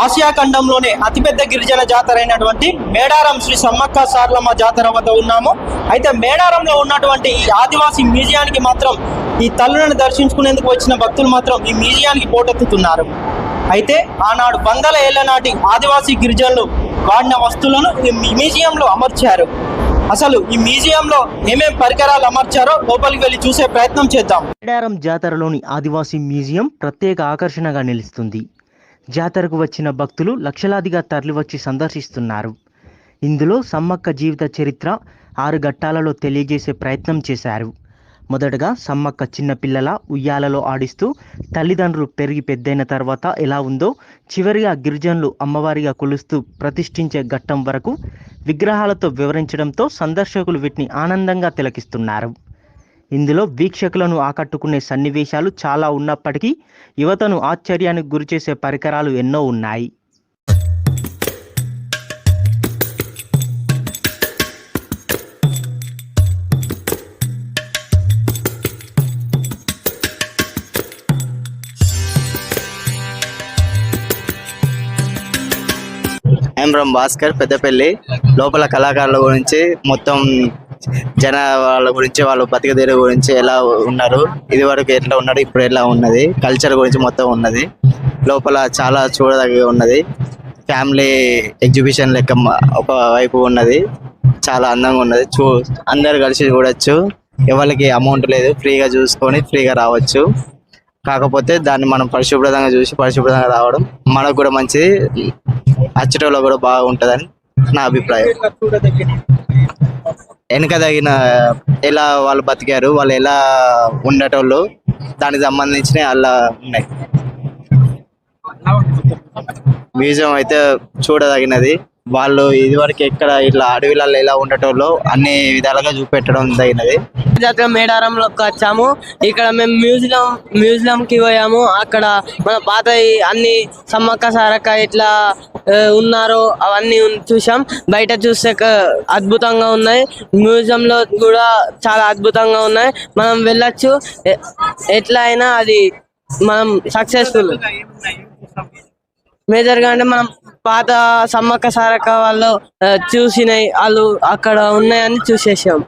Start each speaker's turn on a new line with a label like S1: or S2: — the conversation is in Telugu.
S1: ఆసియా ఖండంలోనే అతిపెద్ద గిరిజన జాతర అయినటువంటి మేడారం శ్రీ సమ్మక్క సార్లమ్మ జాతర వద్ద ఉన్నాము. అయితే మేడారంలో ఉన్నటువంటి ఈ ఆదివాసీ మ్యూజియానికి మాత్రం ఈ తల్లులను దర్శించుకునేందుకు వచ్చిన భక్తులు మాత్రం ఈ మ్యూజియానికి పోటెత్తుతున్నారు. అయితే ఆనాడు వందల ఏళ్ళ నాటి ఆదివాసీ గిరిజనులు వాడిన వస్తువులను ఈ మ్యూజియంలో అమర్చారు. అసలు ఈ మ్యూజియంలో ఏమేం పరికరాలు అమర్చారో లోపలికి వెళ్ళి చూసే ప్రయత్నం చేద్దాం.
S2: మేడారం జాతరలోని ఆదివాసీ మ్యూజియం ప్రత్యేక ఆకర్షణగా నిలుస్తుంది. జాతరకు వచ్చిన భక్తులు లక్షలాదిగా తరలివచ్చి సందర్శిస్తున్నారు. ఇందులో సమ్మక్క జీవిత చరిత్ర ఆరు ఘట్టాలలో తెలియజేసే ప్రయత్నం చేశారు. మొదటగా సమ్మక్క చిన్నపిల్లల ఉయ్యాలలో ఆడిస్తూ తల్లిదండ్రులు పెరిగి పెద్దయిన తర్వాత ఎలా ఉందో చివరిగా గిరిజనులు అమ్మవారిగా కొలుస్తూ ప్రతిష్ఠించే ఘట్టం వరకు విగ్రహాలతో వివరించడంతో సందర్శకులు వీటిని ఆనందంగా తిలకిస్తున్నారు. ఇందులో వీక్షకులను ఆకట్టుకునే సన్నివేశాలు చాలా ఉన్నప్పటికీ యువతను ఆశ్చర్యానికి గురిచేసే పరికరాలు ఎన్నో ఉన్నాయి.
S3: భాస్కర్ పెద్దపల్లి. లోపల కళాకారుల గురించి మొత్తం జన వాళ్ళ గురించి వాళ్ళ బతికదేరు గురించి ఎలా ఉన్నారు? ఇది వరకు ఎట్లా ఉన్నారు ఇప్పుడు ఎలా ఉన్నది? కల్చర్ గురించి మొత్తం ఉన్నది. లోపల చాలా చూడదగ్గ ఉన్నది. ఫ్యామిలీ ఎగ్జిబిషన్ లెక్క ఒక వైపు ఉన్నది. చాలా అందంగా ఉన్నది. చూ అందరు కలిసి చూడొచ్చు. ఎవరికి అమౌంట్ లేదు. ఫ్రీగా చూసుకొని ఫ్రీగా రావచ్చు. కాకపోతే దాన్ని మనం పరిశుభ్రంగా చూసి పరిశుభ్రంగా రావడం మనకు కూడా మంచిది. అచ్చటంలో కూడా బాగుంటుందని నా అభిప్రాయం. వెనక తగిన ఎలా వాళ్ళు బతికారు వాళ్ళు ఎలా ఉండేటోళ్ళు దానికి సంబంధించిన అలా ఉన్నాయి. మ్యూజియం అయితే చూడదగినది. వాళ్ళు ఇదివరకు ఎక్కడ ఇట్లా అడవిలలో ఎలా ఉండేటోళ్ళు అన్ని విధాలుగా చూపెట్టడం తగినది
S4: జాతర మేడారంలోకి వచ్చాము. ఇక్కడ మేము మ్యూజియం మ్యూజియం కి పోయాము. అక్కడ మన పాత అన్ని సమ్మక్క సారక్క ఇట్లా ఉన్నారో అవన్నీ చూసాం బయట చూస్తే అద్భుతంగా ఉన్నాయి. మ్యూజియం లో కూడా చాలా అద్భుతంగా ఉన్నాయి. మనం వెళ్ళొచ్చు. ఎట్లా అయినా అది మనం సక్సెస్ఫుల్. మేజర్గా అంటే మనం పాత సమ్మక్క సారక్క వాళ్ళు చూసినాయి చూసినవి వాళ్ళు అక్కడ ఉన్నాయని చూసేసాం.